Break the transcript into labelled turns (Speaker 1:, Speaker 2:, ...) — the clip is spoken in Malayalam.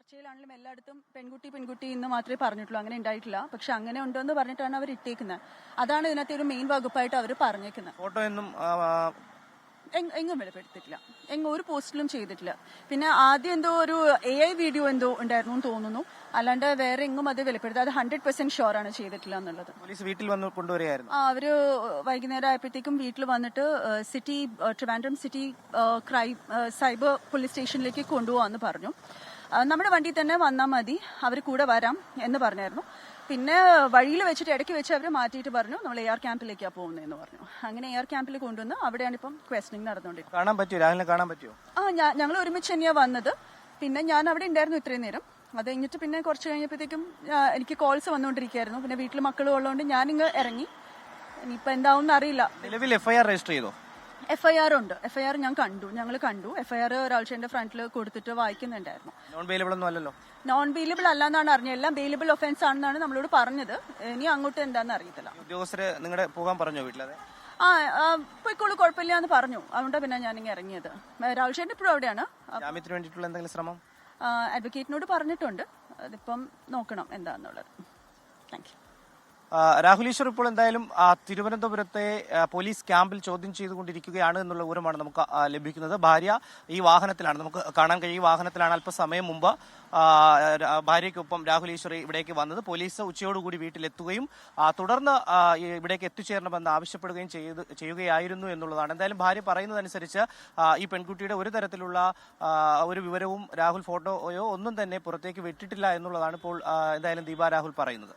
Speaker 1: ചർച്ചയിലാണെങ്കിലും എല്ലായിടത്തും പെൺകുട്ടി പെൺകുട്ടി എന്ന് മാത്രമേ പറഞ്ഞിട്ടുള്ളൂ. അങ്ങനെ ഉണ്ടായിട്ടില്ല. പക്ഷെ അങ്ങനെ ഉണ്ടെന്ന് പറഞ്ഞിട്ടാണ് അവർ ഇട്ടേക്കുന്നത്. അതാണ് ഇതിനകത്ത് ഒരു മെയിൻ വകുപ്പായിട്ട് അവർ പറഞ്ഞേക്കുന്നത്.
Speaker 2: ഫോട്ടോ
Speaker 1: എങ്- എങ്ങും വെളിപ്പെടുത്തിയിട്ടില്ല. എങ്ങും ഒരു പോസ്റ്റിലും ചെയ്തിട്ടില്ല. പിന്നെ ആദ്യം എന്തോ ഒരു എ ഐ വീഡിയോ എന്തോ ഉണ്ടായിരുന്നു എന്ന് തോന്നുന്നു. അല്ലാണ്ട് വേറെ എങ്ങും അത് വെളിപ്പെടുത്തി അത് ഹൺഡ്രഡ് പെർസെന്റ് ഷുവർ ആണ് ചെയ്തിട്ടില്ല എന്നുള്ളത്.
Speaker 2: പോലീസ് വീട്ടിൽ വന്ന് കൊണ്ടുവരികയായിരുന്നു.
Speaker 1: ആ, അവർ വൈകുന്നേരം ആയപ്പോഴത്തേക്കും വീട്ടിൽ വന്നിട്ട് city Trivandrum city crime cyber police സ്റ്റേഷനിലേക്ക് കൊണ്ടുപോകാന്ന് പറഞ്ഞു. നമ്മുടെ വണ്ടി തന്നെ വന്നാൽ മതി. അവർ കൂടെ വരാം എന്ന് പറഞ്ഞായിരുന്നു. പിന്നെ വഴിയിൽ വെച്ചിട്ട് ഇടയ്ക്ക് വെച്ച് അവർ മാറ്റിയിട്ട് പറഞ്ഞു നമ്മൾ എയർ ആർ ക്യാമ്പിലേക്കാണ് പോകുന്നതെന്ന് പറഞ്ഞു. അങ്ങനെ എയർ ആർ ക്യാമ്പിൽ കൊണ്ടുവന്ന് അവിടെയാണ് ഇപ്പം ക്വസ്റ്റനിങ് നടന്നുകൊണ്ടിരിക്കുന്നത്.
Speaker 2: കാണാൻ പറ്റുമോ? രാഹുലിനെ കാണാൻ പറ്റുമോ?
Speaker 1: ആ ഞങ്ങൾ ഒരുമിച്ച് തന്നെയാണ് വന്നത്. പിന്നെ ഞാൻ അവിടെ ഉണ്ടായിരുന്നു ഇത്രയും നേരം. അത് കഴിഞ്ഞിട്ട് പിന്നെ കുറച്ച് കഴിഞ്ഞപ്പോഴത്തേക്കും എനിക്ക് കോൾസ് വന്നുകൊണ്ടിരിക്കുകയായിരുന്നു. പിന്നെ വീട്ടിൽ മക്കളും ഉള്ളതുകൊണ്ട് ഞാനിങ്ങ് ഇറങ്ങി. ഇനിയിപ്പോൾ എന്താവും അറിയില്ല.
Speaker 2: നിലവിൽ എഫ്ഐആർ രജിസ്റ്റർ ചെയ്തോ?
Speaker 1: എഫ് ഐ ആർ ഉണ്ട്. എഫ് ഐ ആർ ഞാൻ കണ്ടു. ഞങ്ങൾ കണ്ടു. എഫ് ഐ ആർ ഒരാഴ്ചയുടെ ഫ്രണ്ടിൽ കൊടുത്തിട്ട് വായിക്കുന്നുണ്ടായിരുന്നു.
Speaker 2: നോൺ ബെയിലബിൾ ഒന്നും അല്ലല്ലോ?
Speaker 1: നോൺ ബെയിലബിൾ അല്ലാന്നാണ് അറിഞ്ഞത്. എല്ലാം ബെയിലബിൾ ഒഫൻസ് ആണെന്നാണ് നമ്മളോട് പറഞ്ഞത്. ഇനി അങ്ങോട്ട് എന്താണെന്ന് അറിയത്തില്ല.
Speaker 2: ഉദ്യോഗസ്ഥര് നിങ്ങളുടെ പോകാൻ പറഞ്ഞോ വീട്ടിലെ
Speaker 1: ആ പോയിക്കോളൂ കുഴപ്പമില്ല എന്ന് പറഞ്ഞു. അതുകൊണ്ടാണ് പിന്നെ ഞാൻ ഇങ്ങനെ ഇറങ്ങിയത്. രാഹുൽഷേന്റെ ഇപ്പോഴും അവിടെയാണ്.
Speaker 2: ജാമ്യത്തിന് വേണ്ടിയിട്ടുള്ള എന്തെങ്കിലും ശ്രമം?
Speaker 1: അഡ്വക്കേറ്റിനോട് പറഞ്ഞിട്ടുണ്ട്. അതിപ്പം നോക്കണം എന്താന്നുള്ളത്. താങ്ക് യു
Speaker 2: രാഹുൽ ഈശ്വർ ഇപ്പോൾ എന്തായാലും തിരുവനന്തപുരത്തെ പോലീസ് ക്യാമ്പിൽ ചോദ്യം ചെയ്തുകൊണ്ടിരിക്കുകയാണ് എന്നുള്ള വിവരമാണ് നമുക്ക് ലഭിക്കുന്നത്. ഭാര്യ ഈ വാഹനത്തിലാണ് നമുക്ക് കാണാൻ കഴിയും. ഈ വാഹനത്തിലാണ് അല്പസമയം മുമ്പ് ഭാര്യയ്ക്കൊപ്പം രാഹുൽ ഈശ്വർ ഇവിടേക്ക് വന്നത്. പോലീസ് ഉച്ചയോടുകൂടി വീട്ടിലെത്തുകയും തുടർന്ന് ഇവിടേക്ക് എത്തിച്ചേരണമെന്ന് ആവശ്യപ്പെടുകയും ചെയ്ത് ചെയ്യുകയായിരുന്നു എന്നുള്ളതാണ്. എന്തായാലും ഭാര്യ പറയുന്നതനുസരിച്ച് ഈ പെൺകുട്ടിയുടെ ഒരു തരത്തിലുള്ള ഒരു വിവരവും രാഹുൽ ഫോട്ടോയോ ഒന്നും തന്നെ പുറത്തേക്ക് വിട്ടിട്ടില്ല എന്നുള്ളതാണ് ഇപ്പോൾ എന്തായാലും ദീപ രാഹുൽ പറയുന്നത്.